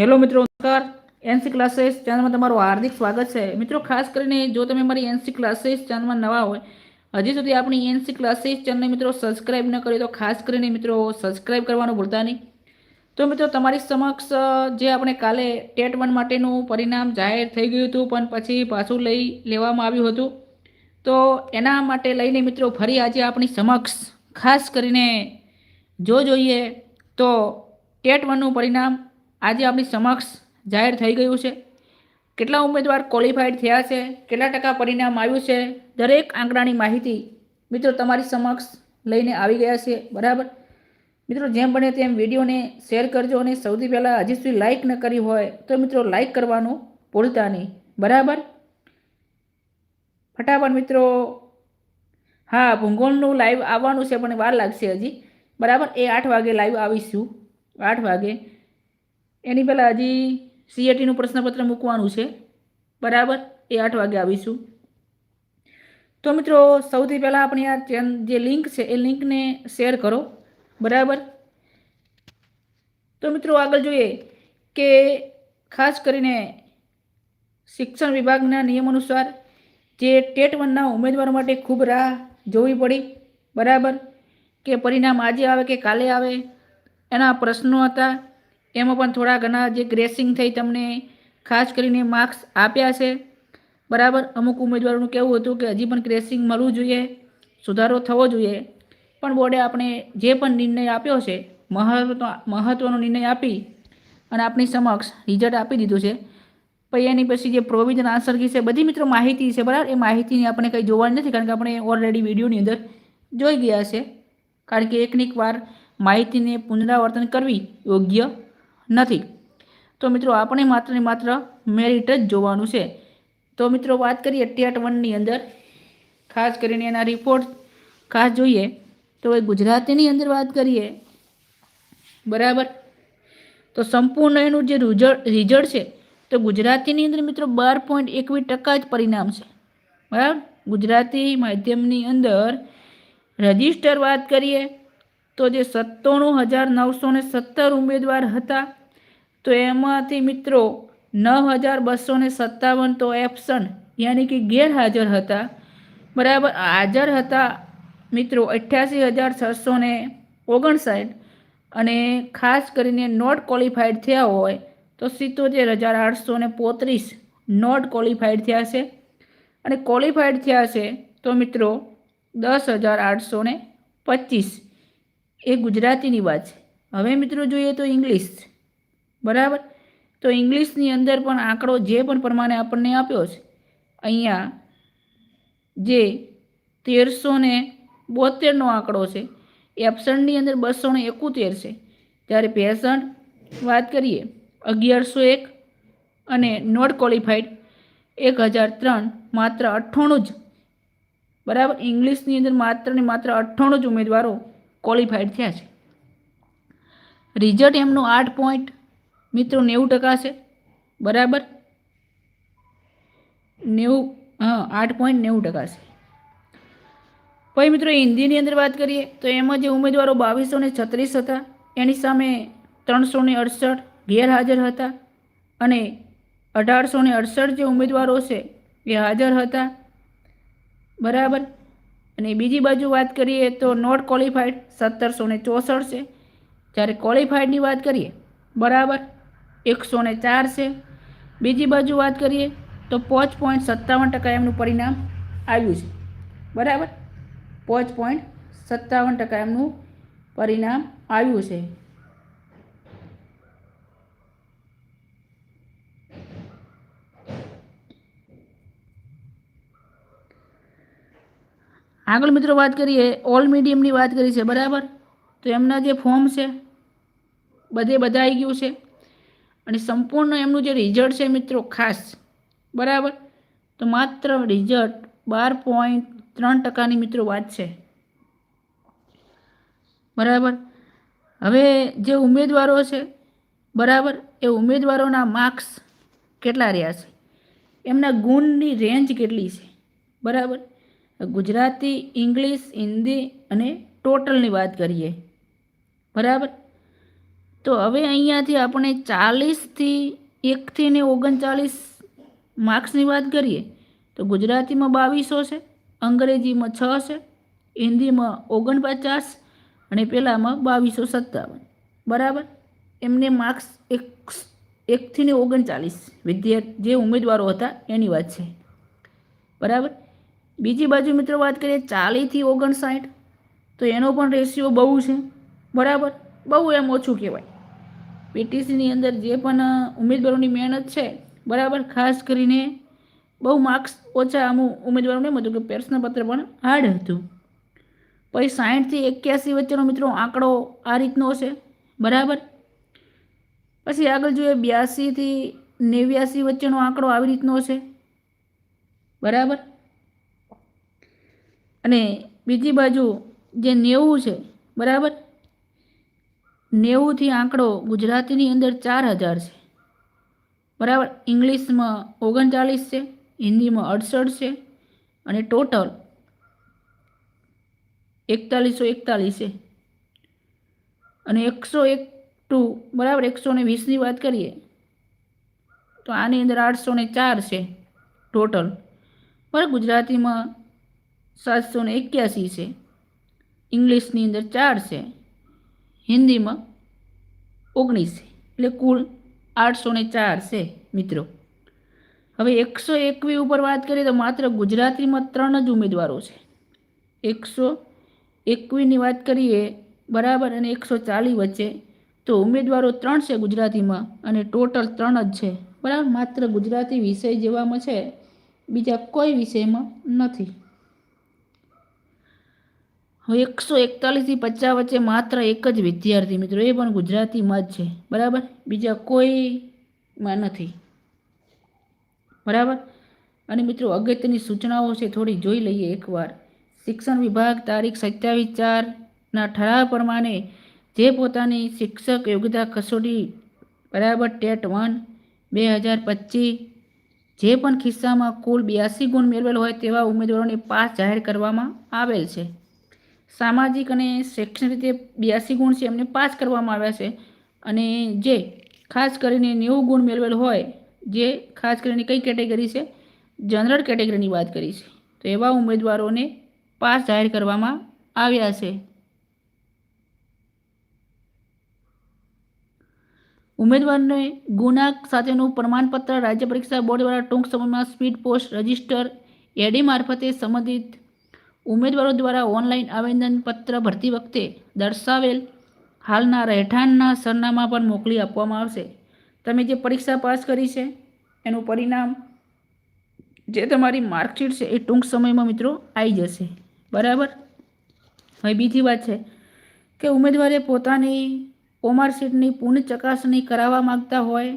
Hello મિત્રો, નમસ્કાર. NC classes ચેનલમાં તમારું હાર્દિક સ્વાગત છે. મિત્રો, ખાસ કરીને જો તમે મારી એનસી ક્લાસીસ ચેનલમાં નવા હોય, હજી સુધી આપણી એનસી ક્લાસીસ ચેનલને મિત્રો સબસ્ક્રાઈબ ન કરી, તો ખાસ કરીને મિત્રો સબસ્ક્રાઈબ કરવાનું ભૂલતા નહીં. તો મિત્રો, તમારી સમક્ષ જે આપણે કાલે ટેટ વન માટેનું પરિણામ જાહેર થઈ ગયું હતું, પણ પછી પાછું લઈ લેવામાં આવ્યું હતું, તો એના માટે લઈને મિત્રો ફરી આજે આપણી સમક્ષ, ખાસ કરીને જો જોઈએ, તો ટેટ વનનું પરિણામ આજે આપણી સમક્ષ જાહેર થઈ ગયું છે. કેટલા ઉમેદવાર ક્વોલિફાઈડ થયા છે? કેટલા ટકા પરિણામ આવ્યું છે? દરેક આંકડાની માહિતી મિત્રો તમારી સમક્ષ લઈને આવી ગયા છે. બરાબર? મિત્રો જેમ બને તેમ વિડીયોને શેર કરજો અને સૌથી પહેલાં હજી સુધી લાઇક ન કરી હોય તો મિત્રો લાઇક કરવાનું ભૂલતા નહીં. બરાબર? ફટાફટ મિત્રો, હા, ભૂંગોળનું લાઈવ આવવાનું છે, પણ વાર લાગશે હજી. બરાબર? એ આઠ વાગે લાઈવ આવીશું. આઠ વાગે. એની પહેલાં હજી સીએટીનું પ્રશ્નપત્ર મૂકવાનું છે. બરાબર? એ આઠ વાગે આવીશું. તો મિત્રો, સૌથી પહેલાં આપણી આ જે લિંક છે, એ લિંકને શેર કરો. બરાબર? તો મિત્રો, આગળ જોઈએ કે ખાસ કરીને શિક્ષણ વિભાગના નિયમ અનુસાર જે ટેટ વનના ઉમેદવારો માટે ખૂબ રાહ જોવી પડી. બરાબર? કે પરિણામ આજે આવે કે કાલે આવે? એના પ્રશ્નો હતા. એમાં પણ થોડા ઘણા જે ગ્રેસિંગ થઈ તમને ખાસ કરીને માર્ક્સ આપ્યા છે. બરાબર? અમુક ઉમેદવારોનું કહેવું હતું કે હજી પણ ગ્રેસિંગ મળવું જોઈએ, સુધારો થવો જોઈએ. પણ બોર્ડે આપણે જે પણ નિર્ણય આપ્યો છે, મહત્વ મહત્ત્વનો નિર્ણય આપી અને આપણી સમક્ષ રિઝલ્ટ આપી દીધું છે. પછી એની પછી જે પ્રોવિઝન આન્સર કી છે, બધી મિત્રો માહિતી છે, બરાબર? એ માહિતીની આપણે કંઈ જોવાની નથી, કારણ કે આપણે ઓલરેડી વિડીયોની અંદર જોઈ ગયા છે. કારણ કે એકની એક વાર માહિતીને પુનરાવર્તન કરવી યોગ્ય નથી. તો મિત્રો, આપણે માત્ર ને માત્ર મેરિટ જ જોવાનું છે. તો મિત્રો, વાત કરીએ ટેટ વનની અંદર. ખાસ કરીને એના રિપોર્ટ ખાસ જોઈએ તો એ ગુજરાતીની અંદર વાત કરીએ. બરાબર? તો સંપૂર્ણ એનું જે રિઝલ્ટ રિઝલ્ટ છે, તો ગુજરાતીની અંદર મિત્રો બાર પોઈન્ટ એકવીસ ટકા જ પરિણામ છે. બરાબર? ગુજરાતી માધ્યમની અંદર રજિસ્ટર વાત કરીએ તો જે સત્તાણું હજાર નવસો ને સત્તર ઉમેદવાર હતા તો એમાંથી મિત્રો નવ હજાર બસો ને સત્તાવન તો એબસન્ટ યાની કે ગેરહાજર હતા. બરાબર, હાજર હતા મિત્રો અઠ્યાસી હજાર છસો ને ઓગણસાઠ અને ખાસ કરીને નોટ ક્વોલિફાઈડ થયા હોય તો સિત્તોતેર હજાર આઠસો ને પોત્રીસ નોટ ક્વોલિફાઈડ થયા છે. અને ક્વોલિફાઈડ થયા છે તો મિત્રો દસ હજાર આઠસો ને પચીસ. એ ગુજરાતીની વાત છે. હવે મિત્રો જોઈએ તો ઇંગ્લિશ બરાબર? તો ઇંગ્લિશની અંદર પણ આંકડો જે પણ પ્રમાણે આપણને આપ્યો છે, અહીંયા જે તેરસો ને બોતેરનો આંકડો છે એબસન્ટની અંદર બસો ને એકોતેર છે. ત્યારે પેસન્ટ વાત કરીએ, અગિયારસો એક અને નોટ ક્વોલિફાઈડ એક હજાર ત્રણ, માત્ર અઠ્ઠાણું જ. બરાબર? ઇંગ્લિશની અંદર માત્ર ને માત્ર અઠ્ઠાણું જ ઉમેદવારો ક્વોલિફાઈડ થયા છે. રિઝલ્ટ એમનું આઠ પોઈન્ટ મિત્રો, નેવું ટકા છે. બરાબર? નેવું, હા, આઠ પોઈન્ટ નેવું ટકા છે. પછી મિત્રો, હિન્દીની અંદર વાત કરીએ, તો એમાં જે ઉમેદવારો બાવીસો ને છત્રીસ હતા, એની સામે ત્રણસો ને અડસઠ ગેરહાજર હતા અને અઢારસો ને અડસઠ જે ઉમેદવારો છે, એ હાજર હતા. બરાબર? અને બીજી બાજુ વાત કરીએ, તો નોટ ક્વોલિફાઈડ સત્તરસો ને ચોસઠ છે. જ્યારે ક્વોલિફાઈડની વાત કરીએ, બરાબર? એકસો ને ચાર છે બીજી બાજુ વાત કરીએ તો પાંચ પોઈન્ટ સત્તાવન ટકા એમનું પરિણામ આવ્યું છે. બરાબર? પાંચ પોઈન્ટ સત્તાવન ટકા એમનું પરિણામ આવ્યું છે. આગળ મિત્રો વાત કરીએ ઓલ મીડિયમની વાત કરી છે, બરાબર? તો એમના જે ફોર્મ છે, બધે બધા આવી ગયું છે. અને સંપૂર્ણ એમનું જે રિઝલ્ટ છે મિત્રો ખાસ, બરાબર? તો માત્ર રિઝલ્ટ બાર પોઈન્ટ ત્રણ ટકાની મિત્રો વાત છે. બરાબર? હવે જે ઉમેદવારો છે, બરાબર? એ ઉમેદવારોના માર્ક્સ કેટલા રહ્યા છે? એમના ગુણની રેન્જ કેટલી છે? બરાબર? ગુજરાતી ઇંગ્લિશ હિન્દી અને ટોટલની વાત કરીએ. બરાબર? તો હવે અહીંયાથી આપણે ચાલીસથી એકથી ને ઓગણચાલીસ માર્ક્સની વાત કરીએ, તો ગુજરાતીમાં બાવીસો છે, અંગ્રેજીમાં છ છે, હિન્દીમાં ઓગણપચાસ અને પેલામાં બાવીસો સત્તાવન. બરાબર? એમને માર્ક્સ એક એકથી ને ઓગણચાલીસ વિદ્યાર્થી જે ઉમેદવારો હતા એની વાત છે. બરાબર? બીજી બાજુ મિત્રો વાત કરીએ ચાલીસથી ઓગણસાઠ, તો એનો પણ રેશિયો બહુ છે. બરાબર? બહુ એમ ઓછું કહેવાય. પીટીસીની અંદર જે પણ ઉમેદવારોની મહેનત છે, બરાબર, ખાસ કરીને બહુ માર્ક્સ ઓછા અમુક ઉમેદવારોને એમ હતું કે પ્રશ્નપત્ર પણ હાર્ડ હતું. પછી સાઠથી એક્યાસી વચ્ચેનો મિત્રો આંકડો આ રીતનો છે, બરાબર? પછી આગળ જોઈએ બ્યાસીથી નેવ્યાસી વચ્ચેનો આંકડો આવી રીતનો છે, બરાબર? અને બીજી બાજુ જે નેવું છે, બરાબર? નેવુંથી આંકડો ગુજરાતીની અંદર ચાર હજાર છે. બરાબર? ઇંગ્લિશમાં ઓગણચાલીસ છે, હિન્દીમાં અડસઠ છે અને ટોટલ એકતાલીસો એકતાલીસ છે. અને એકસો એક ટુ, બરાબર? એકસો ને વીસની વાત કરીએ તો આની અંદર આઠસો ને ચાર છે ટોટલ. બરાબર ગુજરાતીમાં સાતસો ને એક્યાસી છે, ઇંગ્લિશની અંદર ચાર છે. હિન્દીમાં ઓગણીસ એટલે કુલ આઠસો ને ચાર છે, મિત્રો. હવે એકસો એકવી ઉપર વાત કરીએ તો માત્ર ગુજરાતીમાં ત્રણ જ ઉમેદવારો છે. એકસો એકવીની વાત કરીએ, બરાબર, અને એકસો ચાલીસ વચ્ચે તો ઉમેદવારો ત્રણ છે ગુજરાતીમાં અને ટોટલ ત્રણ જ છે. બરાબર? માત્ર ગુજરાતી વિષય જેવામાં છે, બીજા કોઈ વિષયમાં નથી. એકસો એકતાલીસથી પચાસ વચ્ચે માત્ર એક જ વિદ્યાર્થી મિત્રો, એ પણ ગુજરાતીમાં જ છે. બરાબર? બીજા કોઈમાં નથી. બરાબર? અને મિત્રો, અગત્યની સૂચનાઓ છે, થોડી જોઈ લઈએ એકવાર. શિક્ષણ વિભાગ તારીખ સત્યાવીસ ચારના ઠરાવ પ્રમાણે જે પોતાની શિક્ષક યોગ્યતા કસોટી, બરાબર, ટેટ વન, બે હજાર પચીસ, જે પણ ખિસ્સામાં કુલ બ્યાસી ગુણ મેળવેલ હોય તેવા ઉમેદવારોને પાસ જાહેર કરવામાં આવેલ છે. સામાજિક અને શૈક્ષણિક રીતે બ્યાસી ગુણ છે એમને પાસ કરવામાં આવ્યા છે. અને જે ખાસ કરીને નેવું ગુણ મેળવેલ હોય, જે ખાસ કરીને કઈ કેટેગરી છે? જનરલ કેટેગરીની વાત કરી છે તો એવા ઉમેદવારોને પાસ જાહેર કરવામાં આવ્યા છે. ઉમેદવારને ગુના સાથેનું પ્રમાણપત્ર રાજ્ય પરીક્ષા બોર્ડ દ્વારા ટૂંક સમયમાં સ્પીડ પોસ્ટ રજિસ્ટર એડી મારફતે સંબંધિત ઉમેદવારો દ્વારા ઓનલાઈન આવેદનપત્ર ભરતી વખતે દર્શાવેલ હાલના રહેઠાણના સરનામા પર મોકલી આપવામાં આવશે. તમે જે પરીક્ષા પાસ કરી છે, એનું પરિણામ જે તમારી માર્કશીટ છે એ ટૂંક સમયમાં મિત્રો આવી જશે. બરાબર? હવે બીજી વાત છે કે ઉમેદવારે પોતાની ઓમારશીટની પૂર્ણ ચકાસણી કરાવવા માગતા હોય,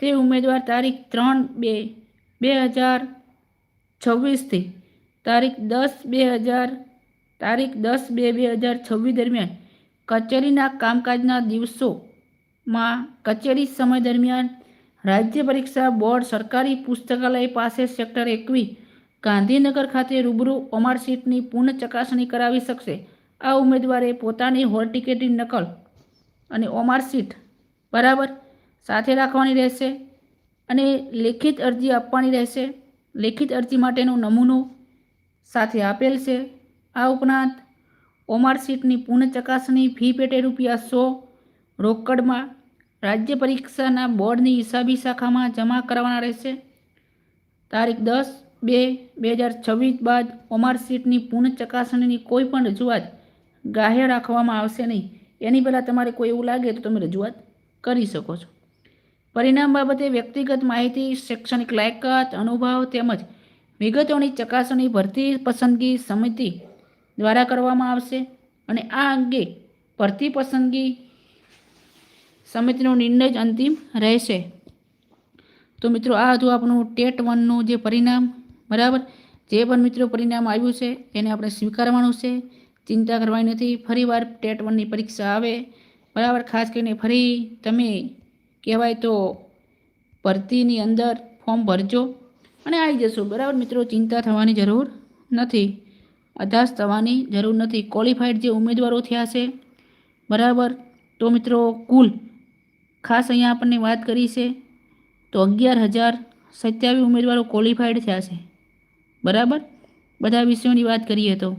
તે ઉમેદવાર તારીખ ત્રણ બે બે હજાર છવ્વીસથી તારીખ દસ બે હજાર, તારીખ દસ બે બે હજાર છવ્વીસ દરમિયાન કચેરીના કામકાજના દિવસોમાં કચેરી સમય દરમિયાન રાજ્ય પરીક્ષા બોર્ડ સરકારી પુસ્તકાલય પાસે સેક્ટર એકવીસ ગાંધીનગર ખાતે રૂબરૂ ઓમારશીટની પુનઃ ચકાસણી કરાવી શકશે. આ ઉમેદવારે પોતાની હોલ ટિકિટની નકલ અને ઓમારશીટ બરાબર સાથે રાખવાની રહેશે અને લેખિત અરજી આપવાની રહેશે. લેખિત અરજી માટેનો નમૂનો સાથે આપેલ છે. આ ઉપરાંત ઓમારશીટની પુનઃ ચકાસણી, ફી પેટે રૂપિયા સો રોકડમાં રાજ્ય પરીક્ષાના બોર્ડની હિસાબી શાખામાં જમા કરવાના રહેશે. તારીખ દસ બે બે હજાર છવ્વીસ બાદ ઓમારશીટની પુનઃ ચકાસણીની કોઈ પણ રજૂઆત ગ્રાહ્ય રાખવામાં આવશે નહીં. એની પહેલાં તમારે કોઈ એવું લાગે તો તમે રજૂઆત કરી શકો છો. પરિણામ બાબતે વ્યક્તિગત માહિતી, શૈક્ષણિક લાયકાત, અનુભવ તેમજ વિગતોની ચકાસણી ભરતી પસંદગી સમિતિ દ્વારા કરવામાં આવશે અને આ અંગે ભરતી પસંદગી સમિતિનો નિર્ણય જ અંતિમ રહેશે. તો મિત્રો, આ હતું આપણું ટેટ વનનું જે પરિણામ, બરાબર? જે પણ મિત્રો પરિણામ આવ્યું છે, એને આપણે સ્વીકારવાનું છે. ચિંતા કરવાની નથી, ફરીવાર ટેટ વનની પરીક્ષા આવે. બરાબર? ખાસ કરીને ફરી તમે કહેવાય તો ભરતીની અંદર ફોર્મ ભરજો. અને આવી જશો. બરાબર મિત્રો, ચિંતા થવાની જરૂર નથી. અધાસ થવાની જરૂર નથી. ક્વોલિફાઈડ જે ઉમેદવારો થયા છે, બરાબર? તો મિત્રો, કુલ ખાસ અહીંયા આપણને વાત કરી છે તો અગિયાર હજાર સત્યાવીસ ઉમેદવારો ક્વોલિફાઈડ થયા છે. બરાબર? બધા વિષયોની વાત કરીએ તો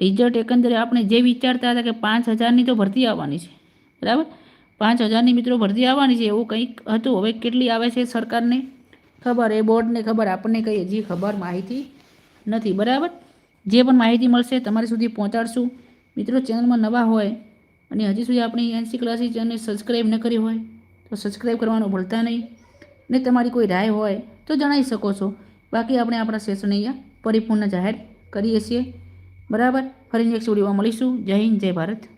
રિઝલ્ટ એકંદરે આપણે જે વિચારતા હતા કે પાંચ હજારની તો ભરતી આવવાની છે. બરાબર? પાંચ હજારની મિત્રો ભરતી આવવાની છે એવું કંઈક હતું. હવે કેટલી આવે છે સરકારને? ખબર, એ બોર્ડને ખબર, આપણને કંઈ હજી ખબર માહિતી નથી, બરાબર? જે પણ માહિતી મળશે, તમારી સુધી પહોંચાડશું. મિત્રો, ચેનલમાં નવા હોય અને હજી સુધી આપણી એનસી ક્લાસી ચેનલને સબસ્ક્રાઈબ ન કરી હોય, તો સબસ્ક્રાઈબ કરવાનું ભૂલતા નહીં. ને તમારી કોઈ રાય હોય, તો જણાવી શકો છો. બાકી આપણે આપણા સેશન અહીંયા પરિપૂર્ણ જાહેર કરીએ છીએ. બરાબર? ફરી નેક્સ્ટ વિડીયોમાં મળીશું. જય હિન્દ, જય ભારત.